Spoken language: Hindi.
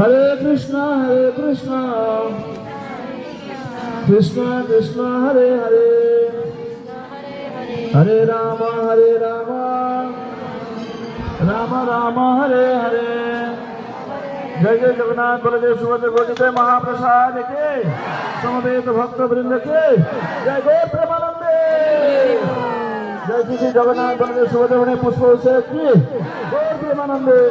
हरे कृष्णा हरे कृष्णा कृष्णा कृष्णा हरे हरे हरे राम हरे राम राम राम हरे हरे जय जय जगन्नाथ बलदेव सुबह गोदित महाप्रसाद के समवेत भक्त वृंद के जय गो प्रेमानंदे जय श्री जगन्नाथ बलदेव सुबह पुष्पोत्सव की गो प्रेमानंदे